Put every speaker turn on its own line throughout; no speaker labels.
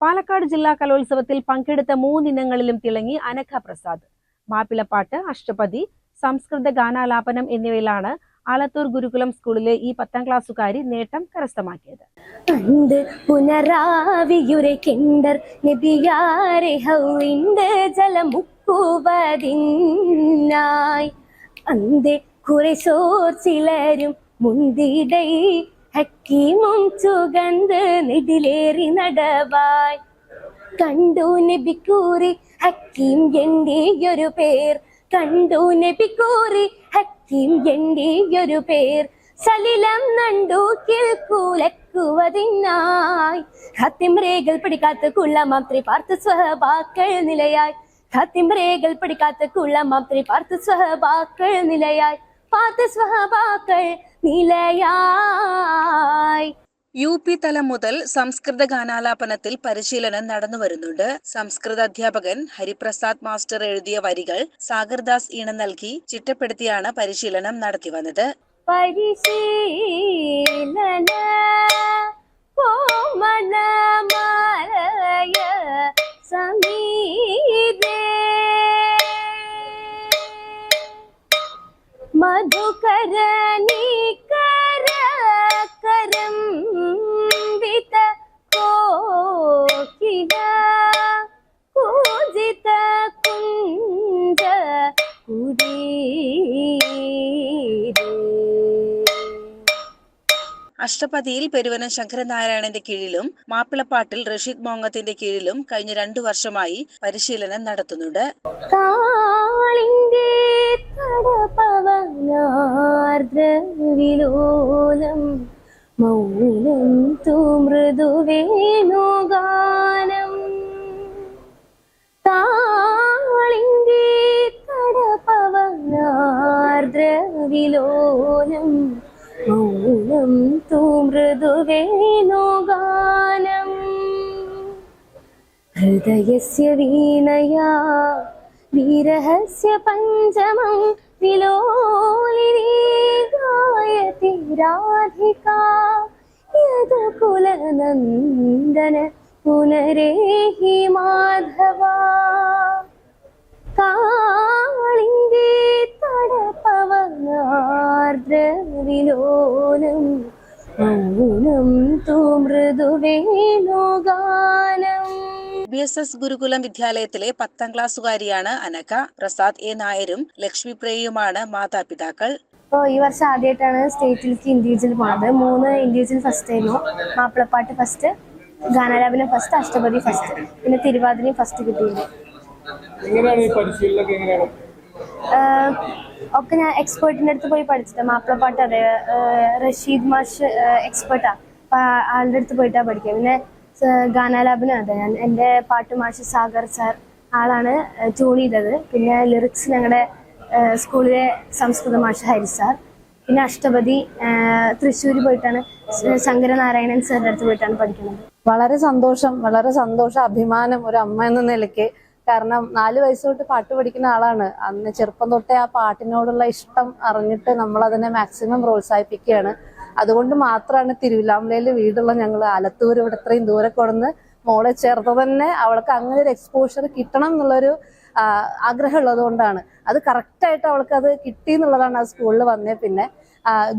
പാലക്കാട് ജില്ലാ കലോത്സവത്തിൽ പങ്കെടുത്ത മൂന്നിനങ്ങളിലും തിളങ്ങി അനഘ പ്രസാദ് മാപ്പിളപ്പാട്ട് അഷ്ടപതി സംസ്കൃത ഗാനാലാപനം എന്നിവയിലാണ് ആലത്തൂർ ഗുരുകുലം സ്കൂളിലെ ഈ പത്താം ക്ലാസ്സുകാരി നേട്ടം കരസ്ഥമാക്കിയത്.
അന്ത് കുറെ ചിലരും മുന്തിടൈ ഹക്കീമും സുഗന്ധ നെടിലേറി നടവായി. കണ്ടു നബിക്കൂറി ഹക്കീം എന്റെയൊരു പേർ. കണ്ടു നബിക്കൂറി ഹക്കീം എന്റെയൊരു പേർ. സലിലം നണ്ടു കേൾക്കൂലക്കുവതിനായി ഹത്തിമ്രേകൾ പിടിക്കാത്ത കുള്ളമാം ത്രിപാർത്ത സ്വഹബാക്കൾ നിലയായി. ഹത്തിമ്രേകൾ പിടിക്കാത്ത കുള്ളമാം ത്രിപാർത്ത സ്വഹബാക്കൾ നിലയായി. പാർത്ത സ്വഹബാക്കൾ നിലയായി
യു പി തലം മുതൽ സംസ്കൃത ഗാനാലാപനത്തിൽ പരിശീലനം നടന്നു വരുന്നുണ്ട്. സംസ്കൃത അധ്യാപകൻ ഹരിപ്രസാദ് മാസ്റ്റർ എഴുതിയ വരികൾ സാഗർദാസ് ഈണം നൽകി ചിട്ടപ്പെടുത്തിയാണ് പരിശീലനം നടത്തി വന്നത്.
പരിശീലന
അഷ്ടപതിയിൽ പെരുവനം ശങ്കരനാരായണന്റെ കീഴിലും മാപ്പിളപ്പാട്ടിൽ റഷീദ് മോങ്ങത്തിന്റെ കീഴിലും കഴിഞ്ഞ രണ്ടു വർഷമായി പരിശീലനം നടത്തുന്നുണ്ട്.
മൗനം തൂ മൃദുവേണുഗാനം മൗനം തു മൃദുവേണുഗാനം ഹൃദയസ്യ വീണയാ വിരഹസ്യ പഞ്ചമം വിലോലിനി ഗായതി രാധികാ. യദുകുലനന്ദന പുനരേഹി മാധവാ. കാളിന്റെ തടപവനാർദ്രവിലോലം മൗനം തു മൃദുവേണുഗാനം
ബി എസ് എസ് ഗുരുകുലം വിദ്യാലയത്തിലെ പത്താം ക്ലാസ്സുകാരിയാണ് അനക പ്രസാദ് എ. നായരും ലക്ഷ്മി പ്രേയുമാണ് മാതാപിതാക്കൾ.
ഇപ്പോൾ ഈ വർഷം ആദ്യമായിട്ടാണ് സ്റ്റേറ്റിലേക്ക് ഇൻഡിവിജ്വൽ പോണത്. മൂന്ന് ഇൻഡിവിജ്വൽ ഫസ്റ്റ് ആയിരുന്നു. മാപ്പിളപ്പാട്ട് ഫസ്റ്റ് ഗാനാലാപനം ഫസ്റ്റ് അഷ്ടപതി ഫസ്റ്റ് പിന്നെ തിരുവാതിരയും ഫസ്റ്റ് കിട്ടിയിട്ടുണ്ട് ഒക്കെ ഞാൻ എക്സ്പേർട്ടിന്റെ അടുത്ത് പോയി പഠിച്ചിട്ട് മാപ്പിളപ്പാട്ട് അതെ റഷീദ് മാഷ് എക്സ്പേർട്ടാ അപ്പം ആളുടെ അടുത്ത് പോയിട്ടാണ് പഠിക്കുക പിന്നെ ഗാനാലാപനം അതെ. ഞാൻ എന്റെ പാട്ട് മാഷ് സാഗർ സാർ ആളാണ് ട്യൂൺ ചെയ്തത്. പിന്നെ ലിറിക്സ് ഞങ്ങളുടെ സ്കൂളിലെ സംസ്കൃത മാഷ് ഹരി സാർ. പിന്നെ അഷ്ടപതി തൃശ്ശൂർ പോയിട്ടാണ് ശങ്കരനാരായണൻ സാറിന്റെ അടുത്ത് പോയിട്ടാണ് പഠിക്കുന്നത്.
വളരെ സന്തോഷം വളരെ സന്തോഷം അഭിമാനം ഒരു അമ്മ എന്ന നിലയ്ക്ക് കാരണം നാല് വയസ്സ് തൊട്ട് പാട്ട് പഠിക്കുന്ന ആളാണ്. അന്ന് ചെറുപ്പം തൊട്ടേ ആ പാട്ടിനോടുള്ള ഇഷ്ടം അറിഞ്ഞിട്ട് നമ്മൾ അതിനെ മാക്സിമം പ്രോത്സാഹിപ്പിക്കുകയാണ്. അതുകൊണ്ട് മാത്രമാണ് തിരുവില്ലാമലയിൽ വീടുള്ള ഞങ്ങൾ ആലത്തൂർ ഇവിടെ ഇത്രയും ദൂരെ കൊടുന്ന് മോളെ ചേർത്ത് തന്നെ അവൾക്ക് അങ്ങനെ ഒരു എക്സ്പോഷർ കിട്ടണം എന്നുള്ളൊരു ആഗ്രഹമുള്ളത് ആഗ്രഹം ഉള്ളതുകൊണ്ടാണ് അത് കറക്റ്റായിട്ട് അവൾക്ക് അത് കിട്ടി എന്നുള്ളതാണ് ആ സ്കൂളിൽ വന്നേ പിന്നെ.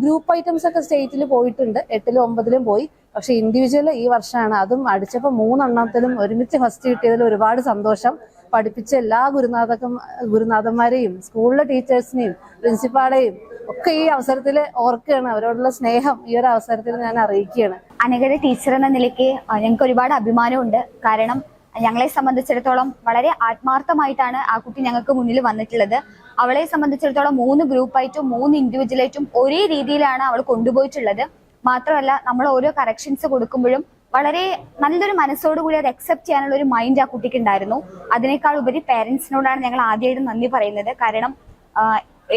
ഗ്രൂപ്പ് ഐറ്റംസ് ഒക്കെ സ്റ്റേറ്റിൽ പോയിട്ടുണ്ട്. എട്ടിലും ഒമ്പതിലും പോയി. പക്ഷെ ഇൻഡിവിജ്വൽ ഈ വർഷമാണ് അതും അടിച്ചപ്പോൾ മൂന്നെണ്ണത്തിലും ഒരുമിച്ച് ഫസ്റ്റ് കിട്ടിയതിൽ ഒരുപാട് സന്തോഷം. പഠിപ്പിച്ച എല്ലാ ഗുരുനാഥക്കും ഗുരുനാഥന്മാരെയും സ്കൂളിലെ ടീച്ചേഴ്സിനെയും പ്രിൻസിപ്പാളെയും ഒക്കെ ഈ അവസരത്തിൽ ഓർക്കുകയാണ്. അവരോടുള്ള സ്നേഹം ഈ ഒരു അവസരത്തിൽ ഞാൻ അറിയിക്കുകയാണ്.
അനഗര ടീച്ചർ എന്ന നിലയ്ക്ക് ഞങ്ങൾക്ക് ഒരുപാട് അഭിമാനമുണ്ട്. കാരണം ഞങ്ങളെ സംബന്ധിച്ചിടത്തോളം വളരെ ആത്മാർത്ഥമായിട്ടാണ് ആ കുട്ടി ഞങ്ങൾക്ക് മുന്നിൽ വന്നിട്ടുള്ളത്. അവളെ സംബന്ധിച്ചിടത്തോളം മൂന്ന് ഗ്രൂപ്പായിട്ടും മൂന്ന് ഇൻഡിവിജ്വലായിട്ടും ഒരേ രീതിയിലാണ് അവൾ കൊണ്ടുപോയിട്ടുള്ളത്. മാത്രമല്ല നമ്മൾ ഓരോ കറക്ഷൻസ് കൊടുക്കുമ്പോഴും വളരെ നല്ലൊരു മനസ്സോടുകൂടി അത് അക്സെപ്റ്റ് ചെയ്യാനുള്ള ഒരു മൈൻഡ് ആ കുട്ടിക്ക് ഉണ്ടായിരുന്നു. അതിനേക്കാൾ ഉപരി പേരൻസിനോടാണ് ഞങ്ങൾ ആദ്യമായിട്ട് നന്ദി പറയുന്നത്. കാരണം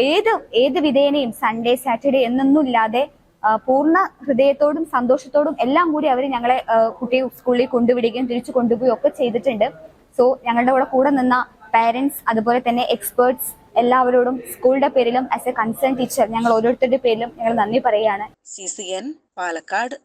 ഏത് ഏത് വിധേനയും സൺഡേ സാറ്റർഡേ എന്നൊന്നും ഇല്ലാതെ പൂർണ ഹൃദയത്തോടും സന്തോഷത്തോടും എല്ലാം കൂടി അവർ ഞങ്ങളെ കുട്ടിയെ സ്കൂളിൽ കൊണ്ടുവിടുകയും തിരിച്ചു കൊണ്ടുപോവുകയും ഒക്കെ ചെയ്തിട്ടുണ്ട്. സോ ഞങ്ങളുടെ കൂടെ കൂടെ നിന്ന പേരൻസ് അതുപോലെ തന്നെ എക്സ്പേർട്സ് എല്ലാവരോടും സ്കൂളിന്റെ പേരിലും ആസ് എ കൺസേൺ ടീച്ചർ ഞങ്ങൾ ഓരോരുത്തരുടെ പേരിലും ഞങ്ങൾ നന്ദി പറയുകയാണ്.
C C N Palakkad.